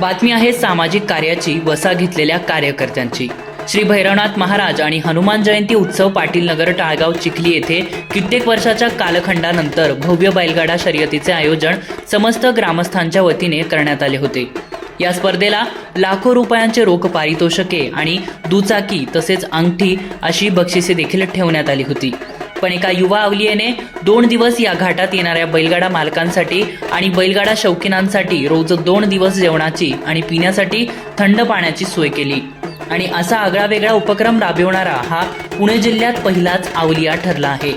बातमी आहे सामाजिक कार्याची वसा घेतलेल्या कार्यकर्त्यांची. श्री भैरवनाथ महाराज आणि हनुमान जयंती उत्सव पाटील नगर टाळगाव चिखली येथे कित्येक वर्षाच्या कालखंडानंतर भव्य बैलगाडा शर्यतीचे आयोजन समस्त ग्रामस्थांच्या वतीने करण्यात आले होते. या स्पर्धेला लाखो रुपयांचे रोख पारितोषिके आणि दुचाकी तसेच अंगठी अशी बक्षिसे देखील ठेवण्यात आली होती. पण एका युवा अवलियेने दोन दिवस या घाटात येणाऱ्या बैलगाडा मालकांसाठी आणि बैलगाडा शौकीनांसाठी रोज दोन दिवस जेवणाची आणि पिण्यासाठी थंड पाण्याची सोय केली. आणि असा आगळावेगळा उपक्रम राबविणारा हा पुणे जिल्ह्यात पहिलाच आवलिया ठरला आहे.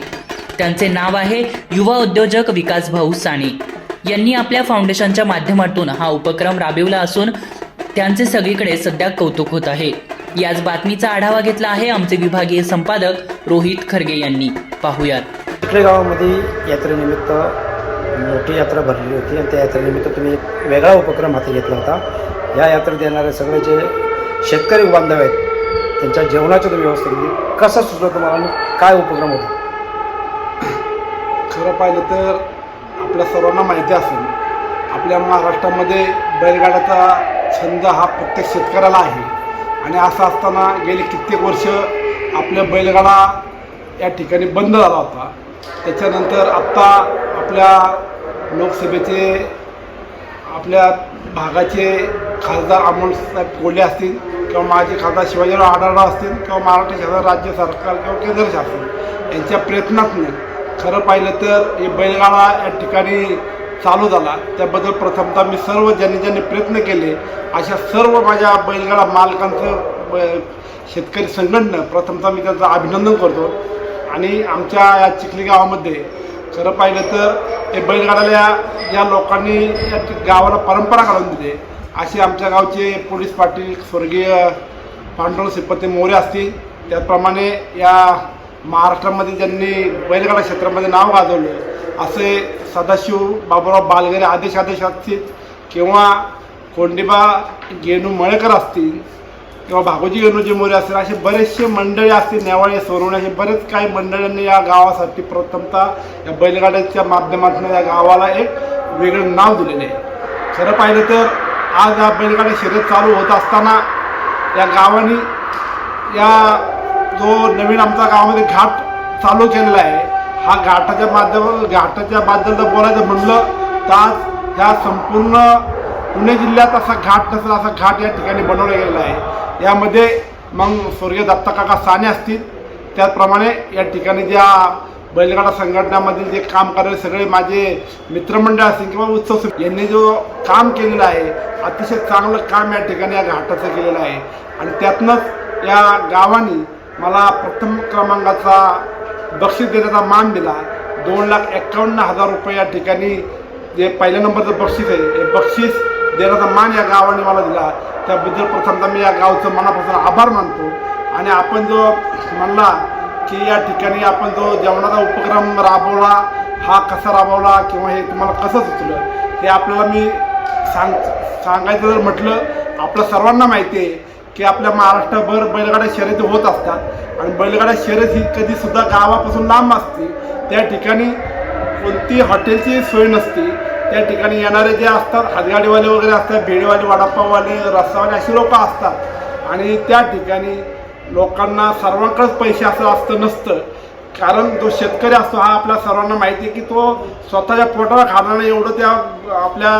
त्यांचे नाव आहे युवा उद्योजक विकास भाऊ साने. यांनी आपल्या फाउंडेशनच्या माध्यमातून हा उपक्रम राबविला असून त्यांचे सगळीकडे सध्या कौतुक होत आहे. याच बातमीचा आढावा घेतला आहे आमचे विभागीय संपादक रोहित खरगे यांनी. पाहुयात. चिखले गावामध्ये यात्रेनिमित्त मोठी यात्रा भरलेली होती आणि त्या यात्रेनिमित्त तुम्ही एक वेगळा उपक्रम हाती घेतला होता. या यात्रेत येणारे सगळे जे शेतकरी बांधव आहेत त्यांच्या जेवणाची तुम्ही व्यवस्था केली. कसं सुचलं तुम्हाला आणि काय उपक्रम होता? खरं पाहिलं तर आपल्या सर्वांना माहिती असेल आपल्या महाराष्ट्रामध्ये बैलगाड्याचा छंद हा प्रत्येक शेतकऱ्याला आहे. आणि असं असताना गेली कित्येक वर्ष आपल्या बैलगाडा या ठिकाणी बंद झाला होता. त्याच्यानंतर आत्ता आपल्या लोकसभेचे आपल्या भागाचे खासदार अमोलसाहेब कोल्हे असतील किंवा माजी खासदार शिवाजीराव आढळराव असतील किंवा महाराष्ट्र शासन राज्य सरकार किंवा केंद्र शासन यांच्या प्रयत्नातून खरं पाहिलं तर हे बैलगाडा या ठिकाणी चालू झाला. त्याबद्दल प्रथमतः मी सर्व ज्यांनी ज्यांनी प्रयत्न केले अशा सर्व माझ्या बैलगाडा मालकांचं ब- शेतकरी संघटनं प्रथमतः मी त्यांचं अभिनंदन करतो. आणि आमच्या या चिखली गावामध्ये खरं पाहिलं तर हे बैलगाड्याला या- लोकांनी या गावाला परंपरा घालून दिली. असे आमच्या गावचे पोलीस पाटील स्वर्गीय पांडुरंग श्रीपती मोरे असतील. त्याचप्रमाणे या महाराष्ट्रामध्ये ज्यांनी बैलगाडा क्षेत्रामध्ये नाव गाजवलं असे सदाशिव बाबूराव बालगरे आदेश आदेश असतील किंवा कोंडिबा गेनू मळेकर असतील किंवा भागोजी गेनूजी मोरे असतील असे बरेचसे मंडळी असतील नेवाळे सोनवणे असे बरेच काही मंडळींनी या गावासाठी प्रथमतः या बैलगाड्याच्या माध्यमातून या गावाला एक वेगळं नाव दिलेलं आहे. खरं पाहिलं तर आज या बैलगाड्या शर्यत चालू होत असताना या गावाने या जो नवीन आमचा गावामध्ये घाट चालू केलेला आहे हा घाटाच्या माध्यम घाटाच्या बद्दल जर बोलायचं म्हणलं तर आज ह्या संपूर्ण पुणे जिल्ह्यात असा घाट नसेल असा घाट या ठिकाणी बनवला गेलेला आहे. यामध्ये मग स्वर्गीय दत्ता काका साने असतील. त्याचप्रमाणे या ठिकाणी ज्या बैलगाडा संघटनामधील जे काम करणारे सगळे माझे मित्रमंडळ असतील किंवा उत्सव यांनी जो काम केलेलं आहे अतिशय चांगलं काम या ठिकाणी या घाटाचं केलेलं आहे. आणि त्यातनंच या गावाने मला प्रथम क्रमांकाचा बक्षीस देण्याचा मान दिला. दोन लाख एक्कावन्न हजार रुपये या ठिकाणी जे पहिल्या नंबरचं बक्षीस आहे हे बक्षीस देण्याचा मान या गावाने मला दिला. त्याबद्दल प्रथमतः मी या गावचं मनापासून आभार मानतो. आणि आपण जो म्हणला की या ठिकाणी आपण जो जेवणाचा उपक्रम राबवला हा कसा राबवला किंवा हे तुम्हाला कसं सुचलं हे आपल्याला मी सांग सांगायचं जर म्हटलं आपल्या सर्वांना माहिती आहे. की आपल्या महाराष्ट्रभर बैलगाड्या शर्यती होत असतात. आणि बैलगाड्या शर्यत ही कधीसुद्धा गावापासून लांब असते त्या ठिकाणी कोणती हॉटेलची सोय नसते. त्या ठिकाणी येणारे जे असतात हातगाडीवाले वगैरे असतात भेडीवाले वडापाववाले रस्सावाले अशी लोकं असतात. आणि त्या ठिकाणी लोकांना सर्वांकडेच पैसे असं असतं नसतं. कारण जो शेतकरी असतो हा आपल्या सर्वांना माहिती आहे की तो स्वतःच्या पोटाला खाणारा एवढं त्या आपल्या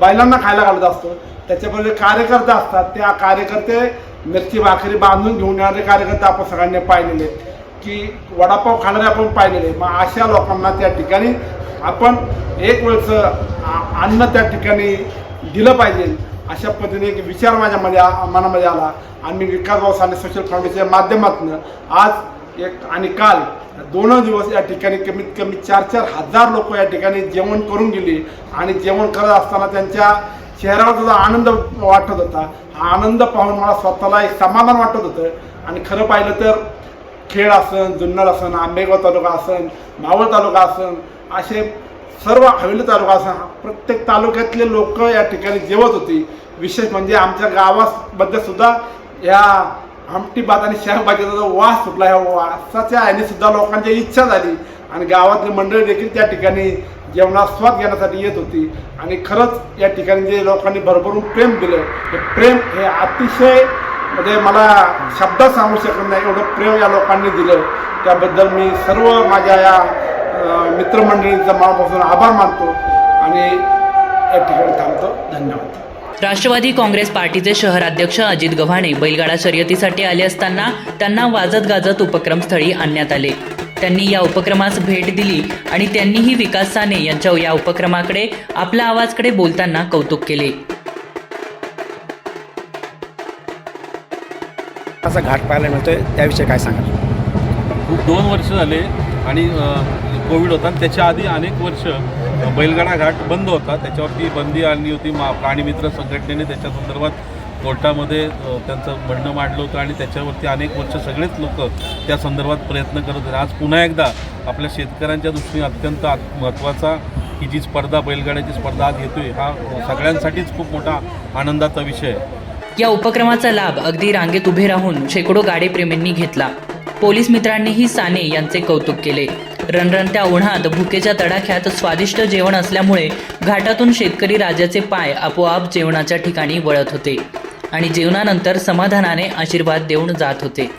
बैलांना खायला घालत असतो. त्याच्यामध्ये कार्यकर्ते असतात त्या कार्यकर्ते मिरची भाकरी बांधून घेऊन येणारे कार्यकर्ते आपण सगळ्यांनी पाहिलेले आहेत. की वडापाव खाणारे आपण पाहिलेले मग अशा लोकांना त्या ठिकाणी आपण एक वेळचं अन्न त्या ठिकाणी दिलं पाहिजे. अशा पद्धतीने एक विचार माझ्यामध्ये मनामध्ये आला. आणि मी विकास भाऊ साने सोशल फाउंडेशनच्या माध्यमातून आज एक आणि काल दोन दिवस या ठिकाणी कमीत कमी चार चार हजार लोक या ठिकाणी जेवण करून गेली. आणि जेवण करत असताना त्यांच्या चेहऱ्यावर सुद्धा आनंद वाटत होता. हा आनंद पाहून मला स्वतःला एक समाधान वाटत होतं. आणि खरं पाहिलं तर खेळ असन जुन्नर असन आंबेगाव तालुका असन मावळ तालुका असन असे सर्व हवेली तालुका असन प्रत्येक तालुक्यातले लोक या ठिकाणी जेवत होती. विशेष म्हणजे आमच्या गावाबद्दल सुद्धा या आमटी भात आणि शहरबाजीचा जो वास सुटला ह्या वासाच्या आईने सुद्धा लोकांची इच्छा झाली. आणि गावातली मंडळी देखील त्या ठिकाणी जेवणात स्वाद घेण्यासाठी येत होती. आणि खरंच या ठिकाणी जे लोकांनी भरभरून प्रेम दिलं हे प्रेम हे अतिशय म्हणजे मला शब्दात सांगू शकत नाही एवढं प्रेम या लोकांनी दिलं. त्याबद्दल मी सर्व माझ्या या मित्रमंडळींचा मनापासून आभार मानतो आणि या ठिकाणी थांबतो. धन्यवाद. राष्ट्रवादी काँग्रेस पार्टीचे शहराध्यक्ष अजित गव्हाणे बैलगाडा शर्यतीसाठी आले असताना त्यांना वाजत गाजत उपक्रमस्थळी आणण्यात आले. त्यांनी या उपक्रमास भेट दिली आणि त्यांनीही विकास साने यांच्या या उपक्रमाकडे आपल्या आवाजकडे बोलताना कौतुक केले. असा घाट पाहायला मिळतोय त्याविषयी काय सांगाल? खूप दोन वर्ष झाले आणि कोविड होता आणि त्याच्या आधी अनेक वर्ष बैलगाडा घाट बंद होता. त्याच्यावरती बंदी आणली होती मा प्राणीमित्र संघटनेने त्याच्या संदर्भात कोर्टामध्ये त्यांचं म्हणणं मांडलं होतं आणि त्याच्यावरती अनेक वर्ष सगळेच लोक त्या संदर्भात प्रयत्न करत होते. आज पुन्हा एकदा आपल्या शेतकऱ्यांच्या दृष्टीने अत्यंत महत्त्वाचा ही जी स्पर्धा बैलगाड्याची स्पर्धा आज येतोय हा सगळ्यांसाठीच खूप मोठा आनंदाचा विषय आहे. या उपक्रमाचा लाभ अगदी रांगेत उभे राहून शेकडो गाडेप्रेमींनी घेतला. पोलीस मित्रांनीही साने यांचे कौतुक केले. रणरणत्या उन्हात भुकेच्या तडाख्यात स्वादिष्ट जेवण असल्यामुळे घाटातून शेतकरी राजाचे पाय आपोआप जेवणाच्या ठिकाणी वळत होते. आणि जेवणानंतर समाधानाने आशीर्वाद देऊन जात होते.